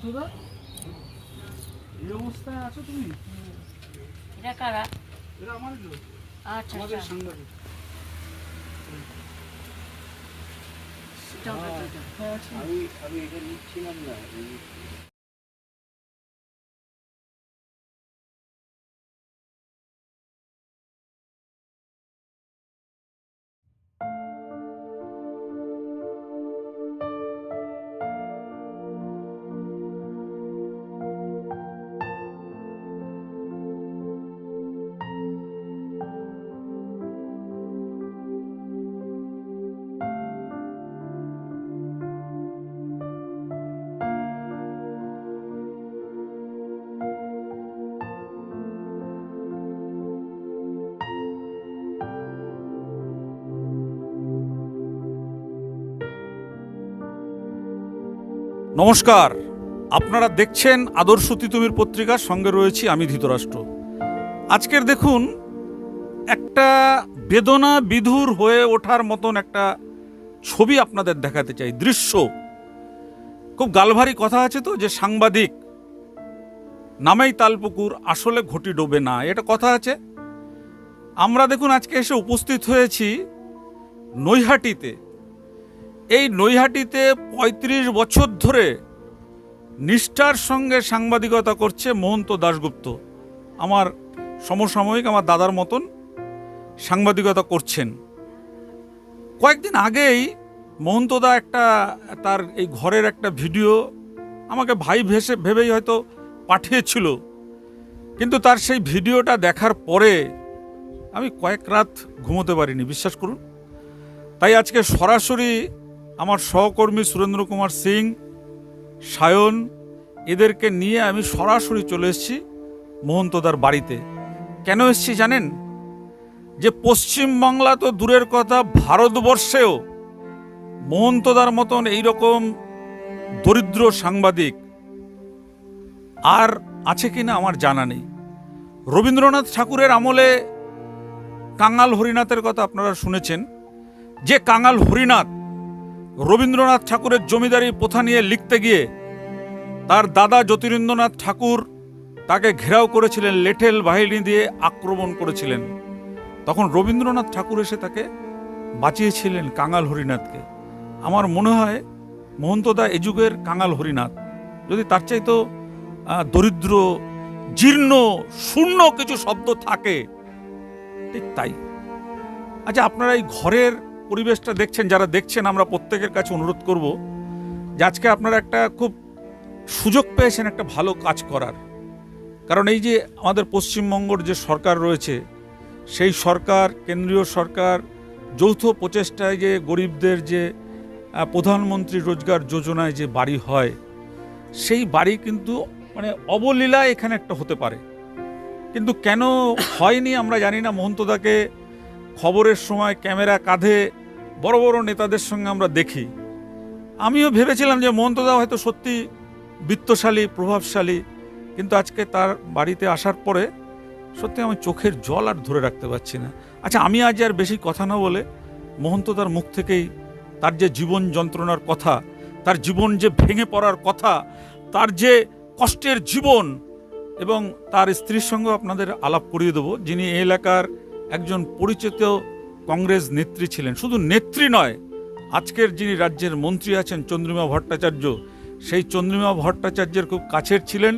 মন্টুদা এই অবস্থায় আছো তুমি? এটা কারা? এরা আমার লোক আচ্ছা আমাদের আচ্ছা। সাংবাদিক। আমি আমি এটা নিচ্ছিলাম না নমস্কার। আপনারা দেখছেন আদর্শ তিতুমির পত্রিকার সঙ্গে রয়েছি আমি ধৃতরাষ্ট্র। আজকের দেখুন, একটা বেদনা বিধুর হয়ে ওঠার মতন একটা ছবি আপনাদের দেখাতে চাই, দৃশ্য। খুব গালভারি কথা আছে তো, যে সাংবাদিক, নামেই তালপুকুর, আসলে ঘটি ডোবে না, এটা কথা আছে। আমরা দেখুন, আজকে এসে উপস্থিত হয়েছি নৈহাটিতে। এই নৈহাটিতে ৩৫ বছর ধরে নিষ্ঠার সঙ্গে সাংবাদিকতা করছে মহন্ত দাশগুপ্ত। আমার সমসাময়িক আমার দাদার মতন সাংবাদিকতা করছেন। কয়েকদিন আগেই মহন্তদা একটা তার এই ঘরের একটা ভিডিও আমাকে ভাই ভেসে ভেবেই হয়তো পাঠিয়েছিল। কিন্তু তার সেই ভিডিওটা দেখার পরে আমি কয়েক রাত ঘুমোতে পারিনি, বিশ্বাস করুন। তাই আজকে সরাসরি আমার সহকর্মী সুরেন্দ্র কুমার সিং, সায়ন, এদেরকে নিয়ে আমি সরাসরি চলে এসেছি মহন্তদার বাড়িতে। কেন এসেছি জানেন? যে পশ্চিমবাংলা তো দূরের কথা, ভারতবর্ষেও মহন্তদার মতন এইরকম দরিদ্র সাংবাদিক আর আছে কিনা আমার জানা নেই। রবীন্দ্রনাথ ঠাকুরের আমলে কাঙাল হরিনাথের কথা আপনারা শুনেছেন। যে কাঙাল হরিনাথ রবীন্দ্রনাথ ঠাকুরের জমিদারি প্রথা নিয়ে লিখতে গিয়ে তার দাদা জ্যোতিরিন্দ্রনাথ ঠাকুর তাকে ঘেরাও করেছিলেন, লেঠেল বাহিনী দিয়ে আক্রমণ করেছিলেন। তখন রবীন্দ্রনাথ ঠাকুর এসে তাকে বাঁচিয়েছিলেন কাঙাল হরিনাথকে। আমার মনে হয় মহন্তদা এ যুগের কাঙাল হরিনাথ। যদি তার চাইতো দরিদ্র, জীর্ণ, শূন্য কিছু শব্দ থাকে, ঠিক তাই। আচ্ছা আপনারা এই ঘরের পরিবেশটা দেখছেন, যারা দেখছেন, আমরা প্রত্যেকের কাছে অনুরোধ করব যে আজকে আপনারা একটা খুব সুযোগ পেয়েছেন একটা ভালো কাজ করার। কারণ এই যে আমাদের পশ্চিমবঙ্গর যে সরকার রয়েছে, সেই সরকার, কেন্দ্রীয় সরকার, যৌথ প্রচেষ্টায় যে গরিবদের যে প্রধানমন্ত্রী রোজগার যোজনায় যে বাড়ি হয়, সেই বাড়ি কিন্তু মানে অবলীলা এখানে একটা হতে পারে। কিন্তু কেন হয়নি আমরা জানি না। মহন্তদাকে খবরের সময় ক্যামেরা কাঁধে বড় বড় নেতাদের সঙ্গে আমরা দেখি। আমিও ভেবেছিলাম যে মহন্তদা হয়তো সত্যি বিত্তশালী, প্রভাবশালী, কিন্তু আজকে তার বাড়িতে আসার পরে সত্যি আমি চোখের জল আর ধরে রাখতে পারছি না। আচ্ছা আমি আজ আর বেশি কথা না বলে মহন্তদার মুখ থেকেই তার যে জীবন যন্ত্রণার কথা, তার জীবন যে ভেঙে পড়ার কথা, তার যে কষ্টের জীবন এবং তার স্ত্রীর সঙ্গে আপনাদের আলাপ করিয়ে দেবো, যিনি এলাকার একজন পরিচিত কংগ্রেস নেত্রী ছিলেন। শুধু নেত্রী নয়, আজকের যিনি রাজ্যের মন্ত্রী আছেন চন্দ্রিমা ভট্টাচার্য, সেই চন্দ্রিমা ভট্টাচার্যের খুব কাছের ছিলেন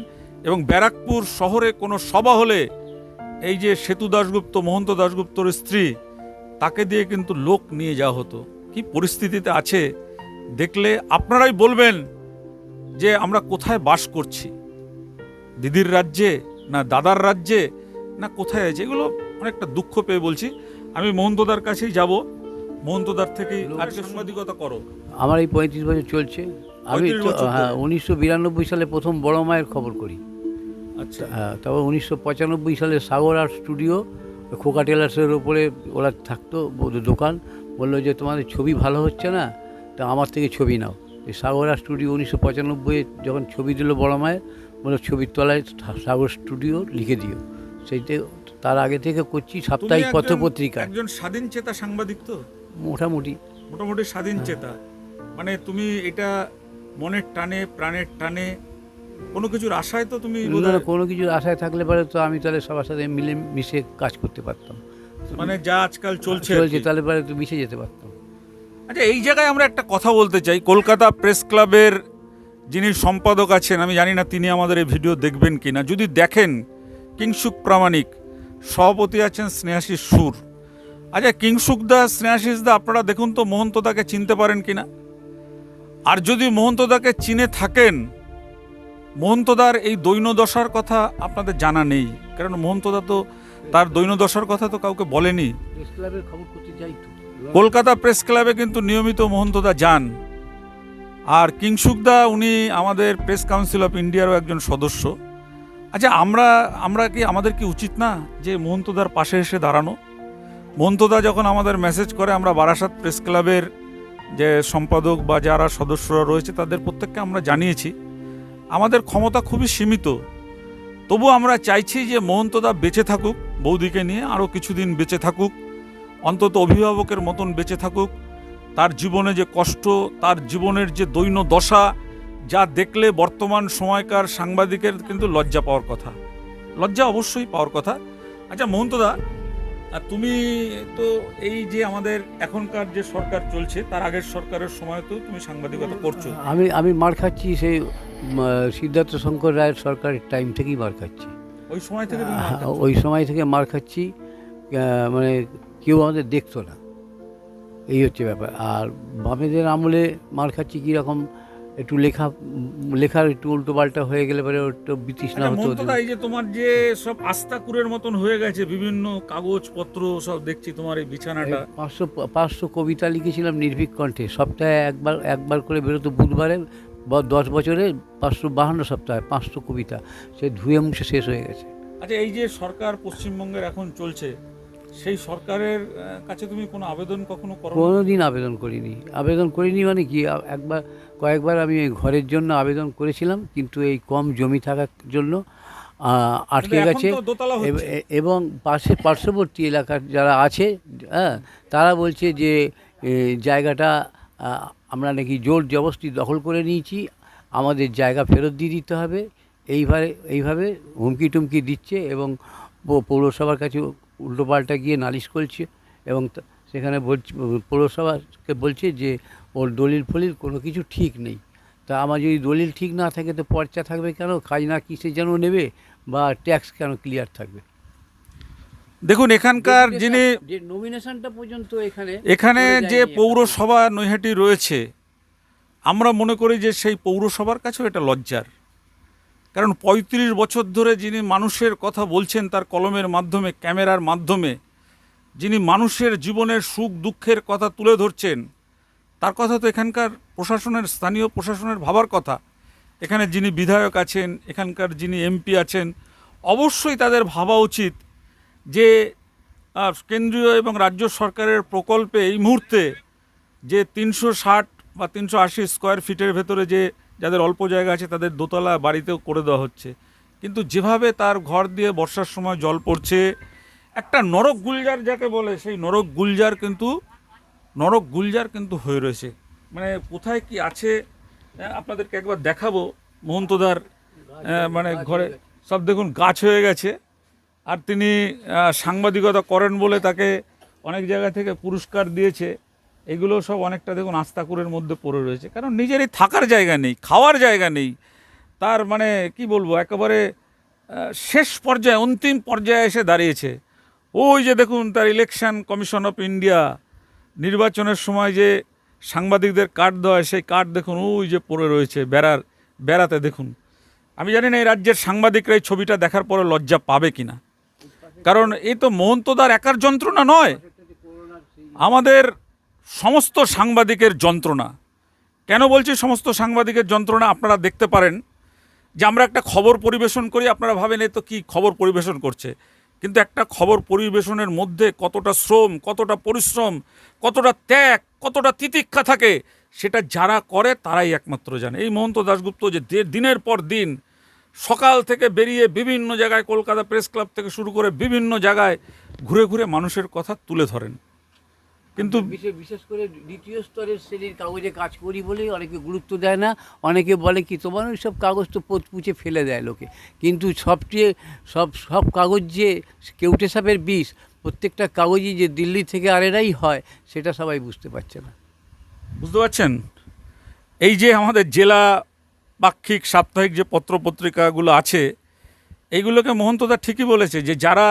এবং ব্যারাকপুর শহরে কোনো সভা হলে এই যে সেতু দাশগুপ্ত, মহন্ত দাশগুপ্তর স্ত্রী, তাকে দিয়ে কিন্তু লোক নিয়ে যাওয়া হতো। কি পরিস্থিতিতে আছে, দেখলে আপনারাই বলবেন যে আমরা কোথায় বাস করছি? দিদির রাজ্যে না দাদার রাজ্যে না কোথায় আছে? এগুলো অনেকটা দুঃখ পেয়ে বলছি। আমি মহন্তদার কাছেই যাব। মহন্তদার থেকেই আজকে সাংবাদিকতা করো। আমার এই পঁয়ত্রিশ বছর চলছে। আমি 35 তো বছর হ্যাঁ উনিশশো বিরানব্বই সালে প্রথম বড় মায়ের খবর করি। আচ্ছা। হ্যাঁ তারপর উনিশশো পঁচানব্বই সালে সাগর আর্ট স্টুডিও খোকা টেলার্সের ওপরে ওরা থাকতো দোকান। বলল যে তোমাদের ছবি ভালো হচ্ছে না? তা আমার থেকে ছবি নাও। এই সাগর আর্ট স্টুডিও উনিশশো পঁচানব্বই যখন ছবি দিল বড় মায়ের বলল ছবির তলায় সাগর স্টুডিও লিখে দিও। সেইতে তার আগে থেকে করছি সাপ্তাহিক পত্রপত্রিকা। একজন স্বাধীন চেতা সাংবাদিক তো? মোটামুটি। মোটামুটি স্বাধীন চেতা। মানে তুমি এটা মনের টানে প্রাণের টানে কোনো কিছুর আশায় তো তুমি না, কোনো কিছুর আশায় থাকলে পরে তো আমি তাহলে সবার সাথে মিলে মিশে কাজ করতে পারতাম। মানে যা আজকাল চলছে চলছে তাহলে পরে তো মিশে যেতে পারতাম। আচ্ছা এই জায়গায় আমরা একটা কথা বলতে চাই। কলকাতা প্রেস ক্লাবের যিনি সম্পাদক আছেন আমি জানি না তিনি আমাদের এই ভিডিও দেখবেন কি না যদি দেখেন কিংসুক প্রামাণিক সভাপতি আছেন স্নেহাশিস সুর। আচ্ছা কিংসুক দা স্নেহাশিস দা আপনারা দেখুন তো মোহন্তদাকে চিনতে পারেন কিনা? আর যদি মোহন্তদাকে চিনে থাকেন, মোহন্তদার এই দৈন্যদশার কথা আপনাদের জানা নেই। কারণ মোহন্তদা তো তার দৈন্যদশার কথা তো কাউকে বলেনি। কলকাতা প্রেস ক্লাবে কিন্তু নিয়মিত মহন্তদা যান। আর কিংসুকদা উনি আমাদের প্রেস কাউন্সিল অফ ইন্ডিয়ারও একজন সদস্য। আচ্ছা আমরা আমরা কি, আমাদের কি উচিত না যে মহন্তদার পাশে এসে দাঁড়ানো? মহন্তদা যখন আমাদের মেসেজ করে, আমরা বারাসাত প্রেস ক্লাবের যে সম্পাদক বা যারা সদস্যরা রয়েছে, তাদের প্রত্যেককে আমরা জানিয়েছি। আমাদের ক্ষমতা খুবই সীমিত। তবু আমরা চাইছি যে মহন্তদা বেঁচে থাকুক, বৌদিকে নিয়ে আরও কিছুদিন বেঁচে থাকুক, অন্তত অভিভাবকের মতন বেঁচে থাকুক। তার জীবনে যে কষ্ট, তার জীবনের যে দৈন্য দশা যা দেখলে বর্তমান সময়কার সাংবাদিকের কিন্তু লজ্জা পাওয়ার কথা। লজ্জা অবশ্যই পাওয়ার কথা। আচ্ছা মহন্তদা আর তুমি তো এই যে আমাদের এখনকার যে সরকার চলছে তার আগের সরকারের সময় তো তুমি সাংবাদিকতা করছ। আমি আমি মার খাচ্ছি সেই সিদ্ধার্থ শঙ্কর রায়ের সরকারের টাইম থেকেই মার খাচ্ছি। ওই সময় থেকে ওই সময় থেকে মার খাচ্ছি মানে কেউ আমাদের দেখতো না। এই হচ্ছে ব্যাপার। আর বামেদের আমলে মার খাচ্ছি কীরকম? একটু লেখা লেখার একটু উল্টো পাল্টা হয়ে গেলে পরে একটু বিতৃষ্ণা আচ্ছা হতো এই যে তোমার যে সব আস্তাকুরের মতন হয়ে গেছে বিভিন্ন কাগজপত্র সব দেখছি তোমার এই বিছানাটা। পাঁচশো পাঁচশো কবিতা লিখেছিলাম নির্ভীক কণ্ঠে। সপ্তাহে একবার একবার করে বেরোতো বুধবারে বা দশ বছরে পাঁচশো বাহান্ন সপ্তাহে পাঁচশো কবিতা। সে ধুয়ে মুছে শেষ হয়ে গেছে। আচ্ছা এই যে সরকার পশ্চিমবঙ্গের এখন চলছে সেই সরকারের কাছে তুমি কোনো আবেদন কখনো করো কোনো দিন আবেদন করিনি। আবেদন করিনি মানে কি? একবার কয়েকবার আমি এই ঘরের জন্য আবেদন করেছিলাম কিন্তু এই কম জমি থাকার জন্য আটকে গেছে। এব- পাশে পার্শ্ববর্তী এলাকার যারা আছে হ্যাঁ তারা বলছে যে জায়গাটা আমরা নাকি জোর জবস্তি দখল করে নিয়েছি আমাদের জায়গা ফেরত দিয়ে দিতে হবে। এইভাবে এইভাবে হুমকি টুমকি দিচ্ছে এবং পৌরসভার কাছে উল্টোপাল্টা গিয়ে নালিশ করছে এবং সেখানে বলছে পৌরসভাকে বলছে যে ওর দলিল ফলিল কোনো কিছু ঠিক নেই। তা আমার যদি দলিল ঠিক না থাকে তো পর্চা থাকবে কেন? খাজনা কিসে যেন নেবে বা ট্যাক্স কেন ক্লিয়ার থাকবে? দেখুন এখানকার যিনি নমিনেশনটা পর্যন্ত এখানে এখানে যে পৌরসভা নৈহাটি রয়েছে আমরা মনে করি যে সেই পৌরসভার কাছেও এটা লজ্জার। কারণ ৩৫ বছর ধরে যিনি মানুষের কথা বলছেন, তার কলমের মাধ্যমে, ক্যামেরার মাধ্যমে, যিনি মানুষের জীবনের সুখ দুঃখের কথা তুলে ধরছেন, তার কথা তো এখানকার প্রশাসনের, স্থানীয় প্রশাসনের ভাবার কথা। এখানে যিনি বিধায়ক আছেন, এখানকার যিনি এমপি আছেন, অবশ্যই তাদের ভাবা উচিত যে কেন্দ্রীয় এবং রাজ্য সরকারের প্রকল্পে এই মুহূর্তে যে তিনশো ষাট বা তিনশো আশি স্কোয়ার ফিটের ভেতরে যে যাদের অল্প জায়গা আছে তাদের দোতলা বাড়িতেও করে দেওয়া হচ্ছে। কিন্তু যেভাবে তার ঘর দিয়ে বর্ষার সময় জল পড়ছে, একটা নরক গুলজার যাকে বলে, সেই নরক গুলজার কিন্তু, নরক গুলজার কিন্তু হয়ে রয়েছে। মানে কোথায় কি আছে আপনাদেরকে একবার দেখাবো। মহন্তদার মানে ঘরে সব দেখুন, গাছ হয়ে গেছে। আর তিনি সাংবাদিকতা করেন বলে তাকে অনেক জায়গা থেকে পুরস্কার দিয়েছে। এগুলো সব অনেকটা দেখুন আস্তাকুরের মধ্যে পড়ে রয়েছে। কারণ নিজেরই থাকার জায়গা নেই, খাওয়ার জায়গা নেই। তার মানে কি বলব, একেবারে শেষ পর্যায়ে, অন্তিম পর্যায়ে এসে দাঁড়িয়েছে। ওই যে দেখুন, তার ইলেকশন কমিশন অফ ইন্ডিয়া নির্বাচনের সময় যে সাংবাদিকদের কার্ড দেওয়া সেই কার্ড দেখুন, ওই যে পড়ে রয়েছে বেড়ার, বেড়াতে দেখুন। আমি জানি না এই রাজ্যের সাংবাদিকরা এই ছবিটা দেখার পরে লজ্জা পাবে কিনা। কারণ এই তো মহন্তদার একার যন্ত্রণা নয়। আমাদের সমস্ত সাংবাদিকের যন্ত্রণা। কেন বলছি সমস্ত সাংবাদিকের যন্ত্রণা? আপনারা দেখতে পারেন যে আমরা একটা খবর পরিবেশন করি, আপনারা ভাবেন এ তো কি খবর পরিবেশন করছে। কিন্তু একটা খবর পরিবেশনের মধ্যে কতটা শ্রম, কতটা পরিশ্রম, কতটা ত্যাগ, কতটা তিতিক্ষা থাকে, সেটা যারা করে তারাই একমাত্র জানে। এই মহন্ত দাশগুপ্ত যে দিনের পর দিন সকাল থেকে বেরিয়ে বিভিন্ন জায়গায় কলকাতা প্রেস ক্লাব থেকে শুরু করে বিভিন্ন জায়গায় ঘুরে ঘুরে মানুষের কথা তুলে ধরেন। কিন্তু বিশেষ বিশেষ করে দ্বিতীয় স্তরের শ্রেণির কাগজে কাজ করি বলেই অনেকে গুরুত্ব দেয় না। অনেকে বলে কি তোমার ওই সব কাগজ তো পুচে ফেলে দেয় লোকে। কিন্তু সবচেয়ে সব সব কাগজ যে কেউটে সাপের বিষ প্রত্যেকটা কাগজই যে দিল্লি থেকে আরেরাই হয় সেটা সবাই বুঝতে পারছে না। বুঝতে পারছেন? এই যে আমাদের জেলা পাক্ষিক সাপ্তাহিক যে পত্রপত্রিকাগুলো আছে এইগুলোকে মহন্তদা ঠিকই বলেছে যে যারা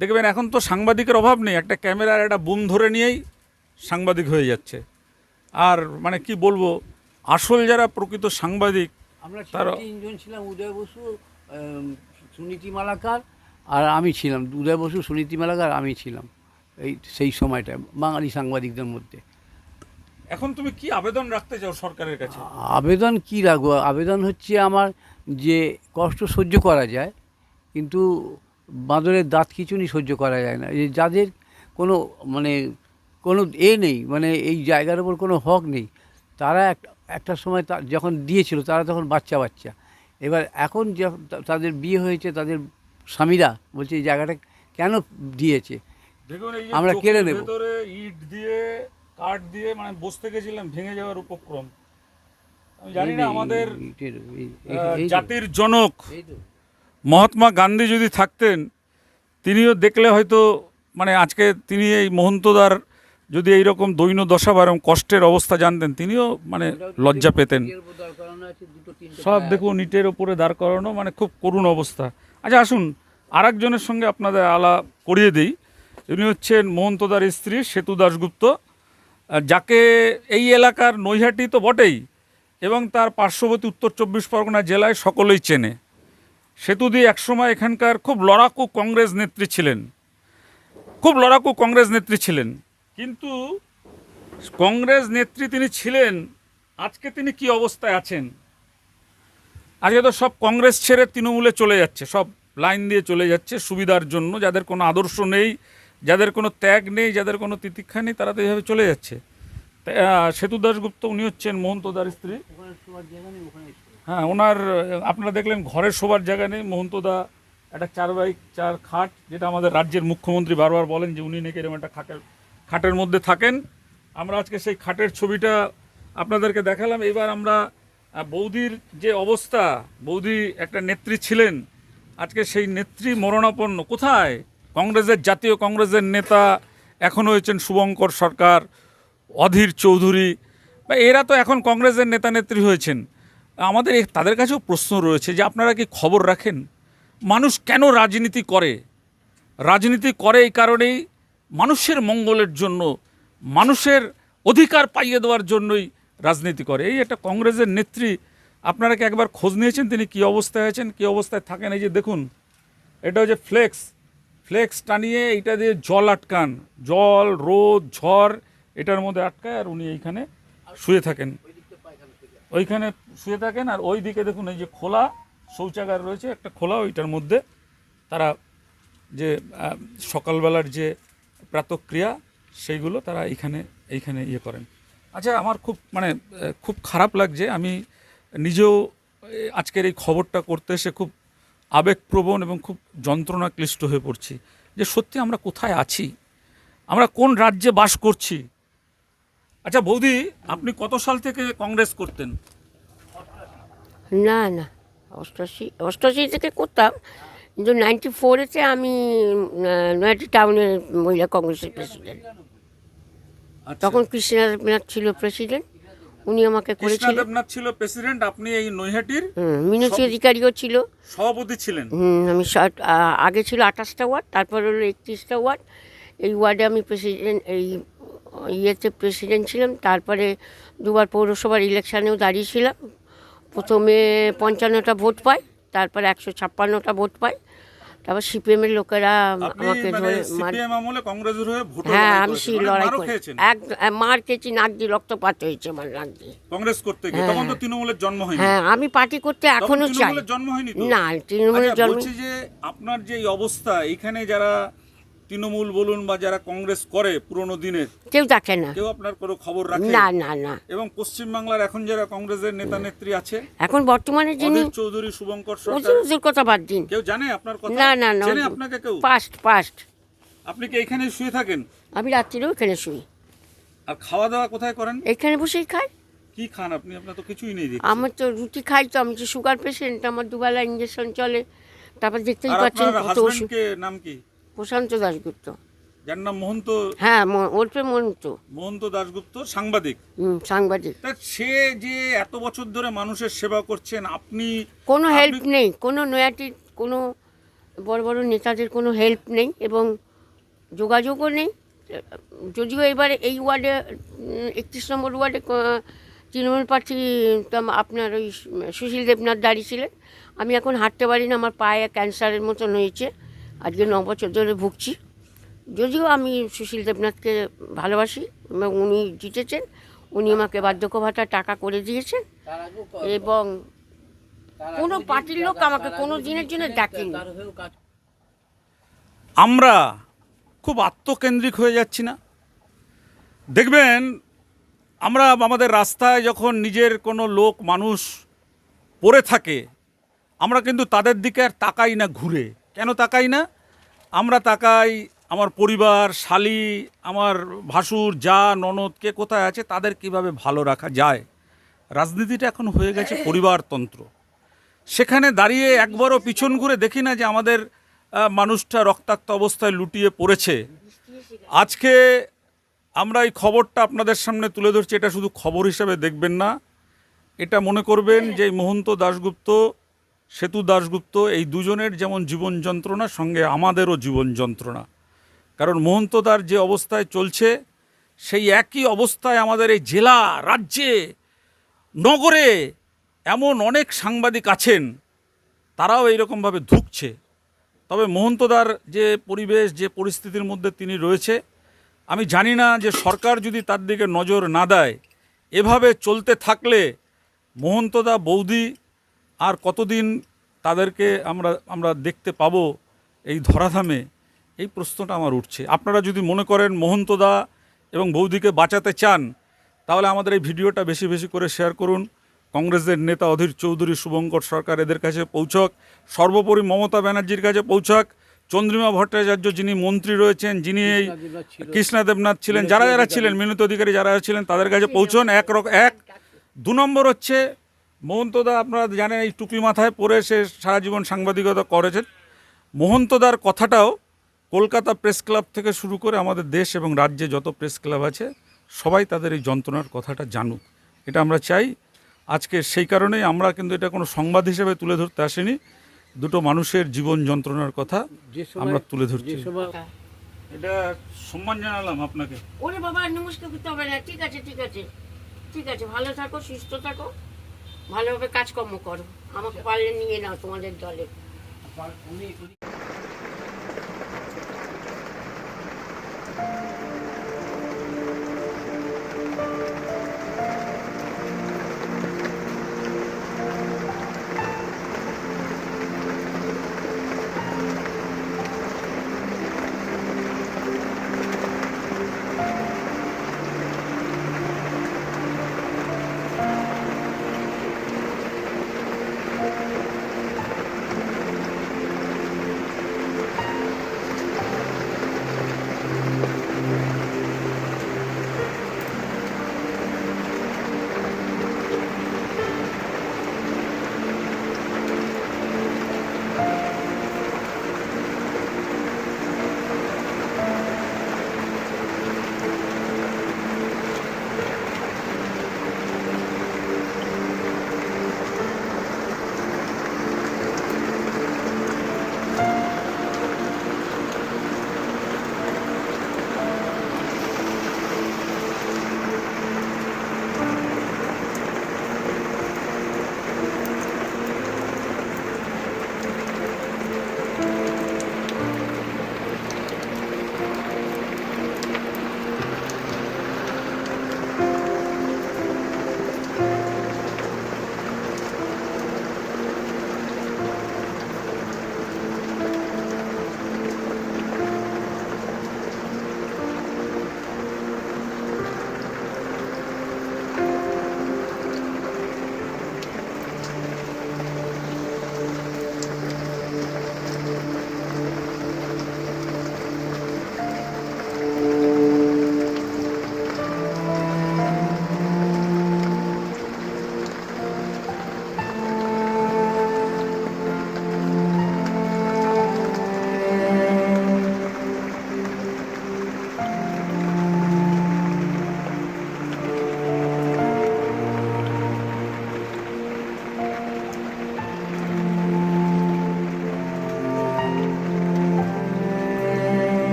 দেখবেন এখন তো সাংবাদিকের অভাব নেই একটা ক্যামেরার একটা বুম ধরে নিয়েই সাংবাদিক হয়ে যাচ্ছে। আর মানে কি বলব আসল যারা প্রকৃত সাংবাদিক আমরা তারা- তিনজন ছিলাম উদয় বসু সুনীতি মালাকার আর আমি ছিলাম। উদয় বসু সুনীতি মালাকার আমি ছিলাম এই সেই সময়টা বাঙালি সাংবাদিকদের মধ্যে। এখন তুমি কি আবেদন রাখতে চাও সরকারের কাছে? আবেদন কি রাখব? আবেদন হচ্ছে আমার যে কষ্ট সহ্য করা যায় কিন্তু বাঁদরের দাঁত খিচুনি সহ্য করা যায় না যে যাদের কোনো মানে কোনো এ নেই মানে এই জায়গার ওপর কোনো হক নেই তারা একটা সময় যখন দিয়েছিল তারা তখন বাচ্চা বাচ্চা এবার এখন তাদের বিয়ে হয়েছে তাদের স্বামীরা বলছে এই জায়গাটা কেন দিয়েছে আমরা কেড়ে নেব। ইট দিয়ে কাঠ দিয়ে মানে বসতে গেছিলাম ভেঙে যাওয়ার উপক্রম আমি জানি না আমাদের জাতির জনক। মহাত্মা গান্ধী যদি থাকতেন তিনিও দেখলে হয়তো মানে আজকে তিনি এই মহন্তদার যদি এইরকম দৈন্য দশা বা এরকম কষ্টের অবস্থা জানতেন তিনিও মানে লজ্জা পেতেন। সব দেখুন ইটের ওপরে দাঁড় করানো মানে খুব করুণ অবস্থা। আচ্ছা আসুন আর একজনের সঙ্গে আপনাদের আলাপ করিয়ে দিই। উনি হচ্ছেন মহন্তদার স্ত্রী সেতু দাশগুপ্ত। যাকে এই এলাকার নৈহাটি তো বটেই এবং তার পার্শ্ববর্তী উত্তর চব্বিশ পরগনা জেলায় সকলেই চেনে। সেতুদি একসময় এখানকার খুব লড়াকু কংগ্রেস নেত্রী ছিলেন। খুব লড়াকু কংগ্রেস নেত্রী ছিলেন। কিন্তু কংগ্রেস নেত্রী তিনি ছিলেন, আজকে তিনি কি অবস্থায় আছেন? আজকে তো সব কংগ্রেস ছেড়ে তৃণমূলে চলে যাচ্ছে, সব লাইন দিয়ে চলে যাচ্ছে সুবিধার জন্য, যাদের কোনো আদর্শ নেই, যাদের কোনো ত্যাগ নেই, যাদের কোনো তিতিক্ষা নেই, তারা তো এইভাবে চলে যাচ্ছে। সেতু দাশগুপ্ত, উনি হচ্ছেন মহন্তদার স্ত্রী। হ্যাঁ ওনার, আপনারা দেখলেন ঘরের শোবার জায়গা নেই। মহন্তদা, একটা চার বাই চার খাট, যেটা আমাদের রাজ্যের মুখ্যমন্ত্রী বারবার বলেন যে উনি নাকি এরকম একটা খাটের খাটের মধ্যে থাকেন। আমরা আজকে সেই খাটের ছবিটা আপনাদেরকে দেখালাম। এবার আমরা বৌদির যে অবস্থা, বৌদি একটা নেত্রী ছিলেন। আজকে সেই নেত্রী মরণাপন্ন কোথায়? কংগ্রেসের জাতীয় কংগ্রেসের নেতা এখন হয়েছেন শুভঙ্কর সরকার, অধীর চৌধুরী। বা এরা তো এখন কংগ্রেসের নেতা নেত্রী হয়েছেন। আমাদের তাদের কাছেও প্রশ্ন রয়েছে যে আপনারা কি খবর রাখেন? মানুষ কেন রাজনীতি করে? রাজনীতি করে এই কারণেই মানুষের মঙ্গলের জন্য, মানুষের অধিকার পাইয়ে দেওয়ার জন্যই রাজনীতি করে। এই একটা কংগ্রেসের নেত্রী, আপনারা কি একবার খোঁজ নিয়েছেন তিনি কি অবস্থায় আছেন, কি অবস্থায় থাকেন? এই যে দেখুন, এটা হচ্ছে ফ্লেক্স। ফ্লেক্স টানিয়ে এইটা দিয়ে জল আটকান। জল, রোদ, ঝড়, এটার মধ্যে আটকায় আর উনি এইখানে শুয়ে থাকেন। ওইখানে শুয়ে থাকেন আর ওই দিকে দেখুন, এই যে খোলা শৌচাগার রয়েছে, একটা খোলা ওইটার মধ্যে তারা যে সকালবেলার যে প্রাতক্রিয়া, সেইগুলো তারা এইখানে এইখানে ইয়ে করেন। আচ্ছা আমার খুব মানে খুব খারাপ লাগছে, আমি নিজেও আজকের এই খবরটা করতে এসে খুব আবেগপ্রবণ এবং খুব যন্ত্রণা ক্লিষ্ট হয়ে পড়ছি যে সত্যি আমরা কোথায় আছি? আমরা কোন রাজ্যে বাস করছি? আচ্ছা বৌদি আপনি কত সাল থেকে কংগ্রেস করতেন? না না অষ্টাশি অষ্টাশি থেকে করতাম কিন্তু নাইনটি ফোরেতে আমি নয়াটি টাউনের মহিলা কংগ্রেসের প্রেসিডেন্ট তখন কৃষ্ণা দেবনাথ ছিল প্রেসিডেন্ট উনি আমাকে করেছিলেন। দেবনাথ ছিল প্রেসিডেন্ট আপনি এই নৈহাটির মিনতি অধিকারীও ছিল। সভাপতি ছিলেন? হুম, আমি আগে ছিল আঠাশটা ওয়ার্ড তারপর হলো একত্রিশটা ওয়ার্ড। এই ওয়ার্ডে আমি প্রেসিডেন্ট এই ইয়েতে প্রেসিডেন্ট ছিলাম তারপরে দুবার পৌরসভার ইলেকশানেও দাঁড়িয়েছিলাম। প্রথমে পঞ্চান্নটা ভোট পাই তারপরে একশো ছাপ্পান্নটা ভোট পাই তারপর সিপিএমের লোকেরা আমাকে মানে ধরে কংগ্রেসের হয়ে হ্যাঁ আমি সেই লড়াই মারও করি এক মার খেয়েছি নাক দিয়ে রক্তপাত হয়েছে আমার নাক দিয়ে। কংগ্রেস করতে তখন তো তৃণমূলের জন্ম হয়নি। হ্যাঁ আমি পার্টি করতে এখনও চাই। জন্ম হয়নি না তৃণমূলের আচ্ছা, জন্ম যে আপনার যে অবস্থা এখানে যারা তৃণমূল বলুন বা যারা কংগ্রেস করে পুরনো দিনের কেউ দেখে না। কেউ আপনার কোনো খবর রাখে না না না। এবং পশ্চিমবাংলার এখন যারা কংগ্রেসের নেতা নেত্রী আছে এখন বর্তমানে যিনি চৌধুরী শুভঙ্কর সরকার। কথা বাদ দিন। কেউ জানে আপনার কথা? না না না চেনে আপনাকে কেউ? পাস্ট পাস্ট আপনি কি এখানে শুয়ে থাকেন? আমি রাত্রিরেও এখানে শুই। আর খাওয়া দাওয়া কোথায় করেন? এখানে বসেই খাই। কি খান আপনি? আপনার তো কিছুই নেই আমার তো রুটি খাই তো আমি তো সুগার পেশেন্ট আমার দুবেলা ইঞ্জেকশন চলে। তারপর দেখতেই পাচ্ছেন কত নাম কি? প্রশান্ত দাশগুপ্ত। যার নাম মহন্ত হ্যাঁ ওরফে মহন্ত। মোহন্ত দাশগুপ্ত সাংবাদিক। সাংবাদিক। তা সে যে এত বছর ধরে মানুষের সেবা করছেন আপনি কোনো হেল্প নেই। কোনো নয়াটির কোনো বড় বড় নেতাদের কোনো হেল্প নেই এবং যোগাযোগও নেই। যদিও এবারে এই ওয়ার্ডে একত্রিশ নম্বর ওয়ার্ডে তৃণমূল প্রার্থী আপনার ওই সুশীল দেবনাথ দাঁড়িয়েছিলেন আমি এখন হাঁটতে পারি না আমার পায়ে ক্যান্সারের মতন হয়েছে। আজকে ন বছর ধরে ভুগছি। যদিও আমি সুশীল দেবনাথকে ভালোবাসি এবং উনি জিতেছেন। উনি আমাকে বার্ধক্য ভাতা টাকা করে দিয়েছেন এবং কোনো পার্টির লোক আমাকে কোনো দিনের জন্য ডাকেনি। আমরা খুব আত্মকেন্দ্রিক হয়ে যাচ্ছি না। দেখবেন, আমরা আমাদের রাস্তায় যখন নিজের কোনো লোক, মানুষ পড়ে থাকে, আমরা কিন্তু তাদের দিকে আর তাকাই না ঘুরে। কেন তাকাই না? আমরা তাকাই আমার পরিবার, শালি, আমার ভাসুর, যা, ননদ, কে কোথায় আছে, তাদের কীভাবে ভালো রাখা যায়? রাজনীতিটা এখন হয়ে গেছে পরিবারতন্ত্র সেখানে দাঁড়িয়ে একবারও পিছন ঘুরে দেখি না যে আমাদের মানুষটা রক্তাক্ত অবস্থায় লুটিয়ে পড়েছে। আজকে আমরা এই খবরটা আপনাদের সামনে তুলে ধরছি, এটা শুধু খবর হিসেবে দেখবেন না। এটা মনে করবেন যে মহন্ত দাশগুপ্ত সেতু দাশগুপ্ত, এই দুজনের যেমন জীবন যন্ত্রণা, সঙ্গে আমাদেরও জীবন যন্ত্রণা। কারণ মহন্তদার যে অবস্থায় চলছে, সেই একই অবস্থায় আমাদের এই জেলা, রাজ্যে, নগরে এমন অনেক সাংবাদিক আছেন, তারাও এইরকমভাবে ধুকছে। তবে মহন্তদার যে পরিবেশ, যে পরিস্থিতির মধ্যে তিনি রয়েছে, আমি জানি না যে সরকার যদি তার দিকে নজর না দেয়, এভাবে চলতে থাকলে মহন্তদা, বৌদি আর কতদিন তাদেরকে আমরা আমরা দেখতে পাব এই ধরাধামে। এই প্রশ্নটা আমার উঠছে। আপনারা যদি মনে করেন মহন্তদা এবং বৌদিকে বাঁচাতে চান, তাহলে আমাদের এই ভিডিওটা বেশি বেশি করে শেয়ার করুন। কংগ্রেসের নেতা অধীর চৌধুরী শুভঙ্কর সরকার এদের কাছে পৌঁছক। সর্বোপরি মমতা ব্যানার্জির কাছে পৌঁছক। চন্দ্রিমা ভট্টাচার্য যিনি মন্ত্রী রয়েছেন, যিনি এই কৃষ্ণা দেবনাথ ছিলেন, যারা যারা ছিলেন, মিনত অধিকারী যারা ছিলেন, তাদের কাছে পৌঁছন। এক এক, দু নম্বর হচ্ছে মোহন্তদা আপনারা জানেন এই টুপি মাথায় পরে সে সারা জীবন সাংবাদিকতা করেছেন। মোহন্তদার কথাটাও কলকাতা প্রেস ক্লাব থেকে শুরু করে আমাদের দেশ এবং রাজ্যে যত প্রেস ক্লাব আছে সবাই তাদের এই যন্ত্রণার কথাটা জানুক। এটা আমরা চাই। আজকে সেই কারণেই আমরা কিন্তু এটা কোনো সংবাদ হিসেবে তুলে ধরতে আসিনি। দুটো মানুষের জীবন যন্ত্রণার কথা আমরা তুলে ধরছি। এটা সম্মান জানালাম আপনাকে। ওরে বাবা নমস্কার করতে হবে না। ঠিক আছে ঠিক আছে। ঠিক আছে ভালো থাকো সুস্থ থাকো। ভালোভাবে কাজকর্ম করো। আমাকে পারলে নিয়ে নাও তোমাদের দলে। উনি